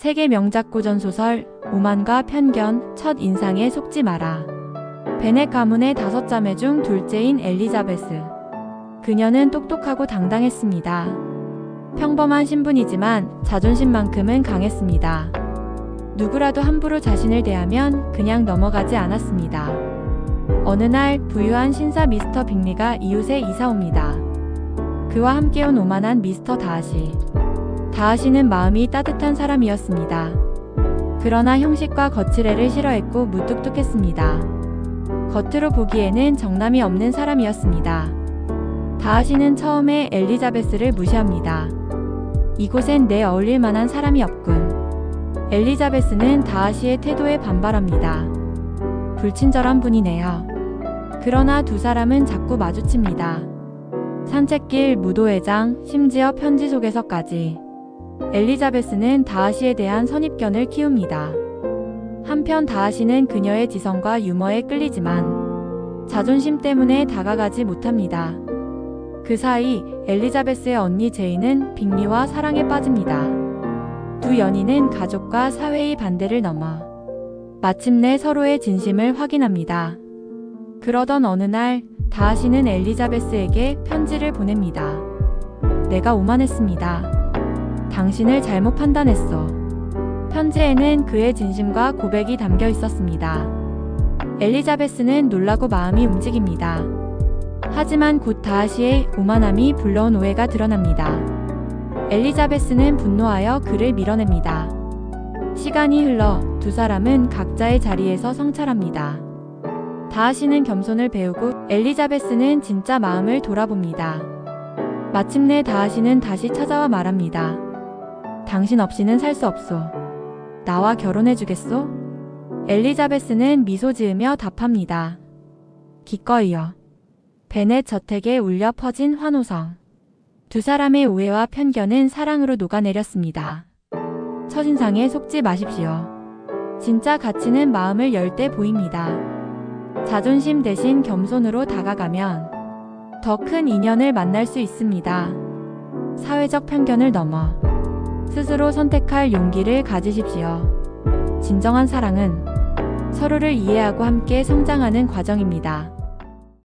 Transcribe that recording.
세계 명작 고전 소설 오만과 편견 첫 인상에 속지 마라. 베넷 가문의 다섯 자매 중 둘째인 엘리자베스. 그녀는 똑똑하고 당당했습니다. 평범한 신분이지만 자존심만큼은 강했습니다. 누구라도 함부로 자신을 대하면 그냥 넘어가지 않았습니다. 어느 날 부유한 신사 미스터 빅리가 이웃에 이사 옵니다. 그와 함께 온 오만한 미스터 다하시. 다하시는 마음이 따뜻한 사람이었습니다. 그러나 형식과 거칠애를 싫어했고 무뚝뚝했습니다. 겉으로 보기에는 정남이 없는 사람이었습니다. 다하시는 처음에 엘리자베스를 무시합니다. 이곳엔 내 어울릴 만한 사람이 없군. 엘리자베스는 다하시의 태도에 반발합니다. 불친절한 분이네요. 그러나 두 사람은 자꾸 마주칩니다. 산책길, 무도회장, 심지어 편지 속에서까지. 엘리자베스는 다하시에 대한 선입견을 키웁니다. 한편 다하시는 그녀의 지성과 유머에 끌리지만 자존심 때문에 다가가지 못합니다. 그 사이 엘리자베스의 언니 제이는 빅리와 사랑에 빠집니다. 두 연인은 가족과 사회의 반대를 넘어 마침내 서로의 진심을 확인합니다. 그러던 어느 날 다하시는 엘리자베스에게 편지를 보냅니다. 내가 오만했습니다. 당신을 잘못 판단했어. 편지에는 그의 진심과 고백이 담겨 있었습니다. 엘리자베스는 놀라고 마음이 움직입니다. 하지만 곧 다하시의 오만함이 불러온 오해가 드러납니다. 엘리자베스는 분노하여 그를 밀어냅니다. 시간이 흘러 두 사람은 각자의 자리에서 성찰합니다. 다하시는 겸손을 배우고 엘리자베스는 진짜 마음을 돌아봅니다. 마침내 다하시는 다시 찾아와 말합니다. 당신 없이는 살 수 없소. 나와 결혼해 주겠소? 엘리자베스는 미소 지으며 답합니다. 기꺼이요. 베넷 저택에 울려 퍼진 환호성. 두 사람의 오해와 편견은 사랑으로 녹아내렸습니다. 첫인상에 속지 마십시오. 진짜 가치는 마음을 열 때 보입니다. 자존심 대신 겸손으로 다가가면 더 큰 인연을 만날 수 있습니다. 사회적 편견을 넘어 스스로 선택할 용기를 가지십시오. 진정한 사랑은 서로를 이해하고 함께 성장하는 과정입니다.